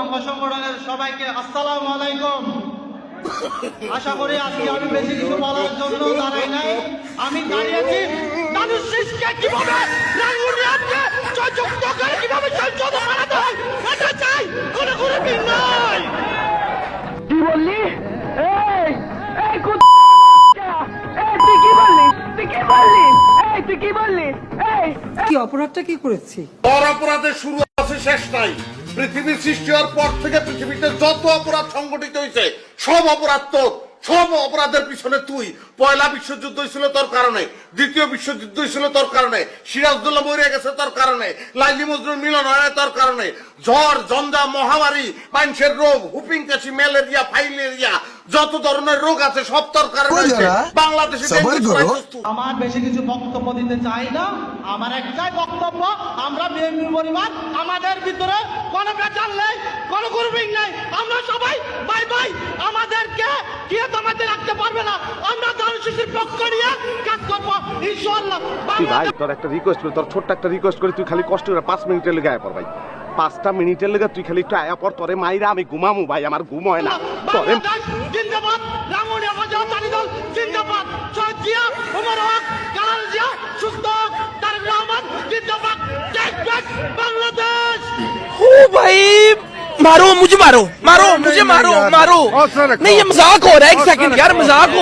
অঙ্গ সংগঠনের সবাইকে আসসালামু আলাইকুম। আশা করি আজকে আমি বেশি কিছু বলার জন্য দাঁড়াই নাই। আমি দাঁড়িয়েছি করে কীভাবে সংসদে হয় এটা চাই কোনো কোনো দিন নয় কি বললি? এই এই কোন এই তুই কি বললি? তুই কি বললি? এই তুই কি বললি? এই কি অপরাধটা কি করেছি? বড় অপরাধের শুরু আছে শেষ নাই। পৃথিবীর সৃষ্টি হওয়ার পর থেকে পৃথিবীতে যত অপরাধ সংগঠিত হয়েছে সব অপরাধ তোর সব অপরাধের পিছনে তুই। পয়লা বিশ্বযুদ্ধ হয়েছিল তোর কারণে দ্বিতীয় বিশ্বযুদ্ধ হয়েছিল তোর কারণে সিরাজদুল্লাহ মরে গেছে তোর কারণে লাইলি মজরুর মিলন হয় তোর কারণে। জ্বর জঞ্জা মহামারী মানুষের রোগ হুপিং কাশি ম্যালেরিয়া ফাইলেরিয়া যত ধরনের রোগ আছে সব তোর কারণে বাংলাদেশে। আমার বেশি কিছু বক্তব্য দিতে চাই না আমার একটাই বক্তব্য আমরা বিএনপি পরিবার আমাদের ভিতরে কোনো বেচার নেই কোনো গ্রুপিং নেই। আমরা সবাই বাই বাই। আমাদেরকে কেউ তোমাদের রাখতে পারবে না। আমরা পক্ষ নিয়ে কাজ করব ইনশাল্লাহ ভাই তোর একটা রিকোয়েস্ট করি তোর ছোট্ট একটা রিকোয়েস্ট করি তুই খালি কষ্ট করে পাঁচ মিনিটের লেগে আয়া পর ভাই। পাঁচটা মিনিটের লেগে তুই খালি একটু আয়া পর তোরে মাইরা আমি ঘুমামু ভাই আমার ঘুম হয় না। তোরে জিন্দাবাদ রাঙ্গুনিয়া বাজার দল জিন্দাবাদ। জিয়া উমর হক। بھائی مارو مجھے مارو مارو مجھے مارو مارو نہیں یہ مذاق ہو رہا ہے ایک سیکنڈ یار مزاق ہو